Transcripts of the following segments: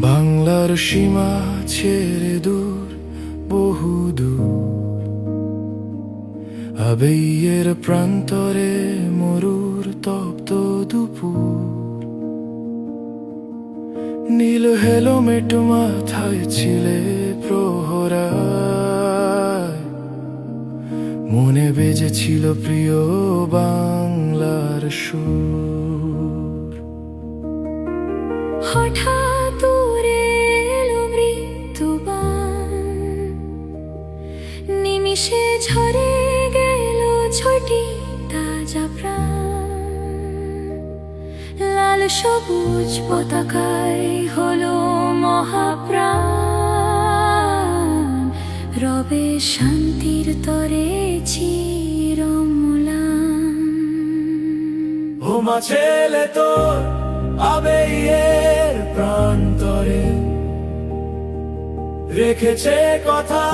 বাংলার সীমা ছেড়ে দূর, বহু দূর। আবেইয়ের প্রান্তরে মরুর তপ্ত দুপুর। নীল হেলমেট মাথায় ছিলে প্রহরায়। মনে বেজেছিল প্রিয় বাংলার সুর। নিমিষে ঝরে গেল ছোটি তাজা প্রাণ। লাল সবুজ পতাকায় হলো মহাপ্রাণ। রবে শান্তির তরে চিরমূলান। ও মা ছেলে তোর আবেগের রেখেছে, কথা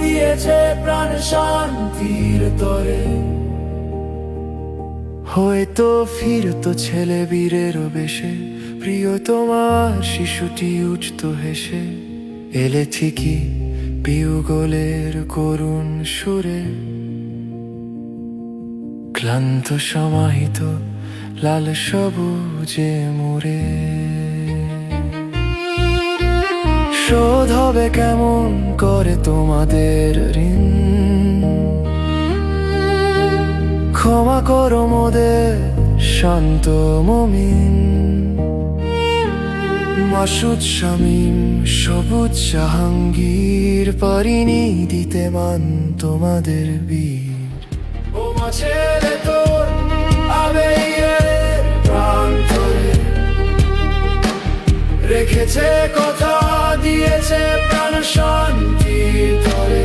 দিয়েছে প্রাণ শান্তির তরে। হয়তো ফিরতো ছেলে বীরের বেশে, প্রিয় তোমার শিশুটি উঠত হেসে। এলে ঠিকই পিউগোলের করুণ সুরে। ক্লান্ত সমাহিত, লাল সবুজে মোরে শোধ হবে কেমন করে তোমাদের ঋণ? ক্ষমা করো মোদের শান্ত মমিন। মাসুদ শামীম, সবুজ জাহাঙ্গীর পারিনি দিতে মান তোমাদের বীর। ও মা ছেলে তোর আবেগের রেখেছে কথা দিয়েছে প্রাণ শান্তি তরে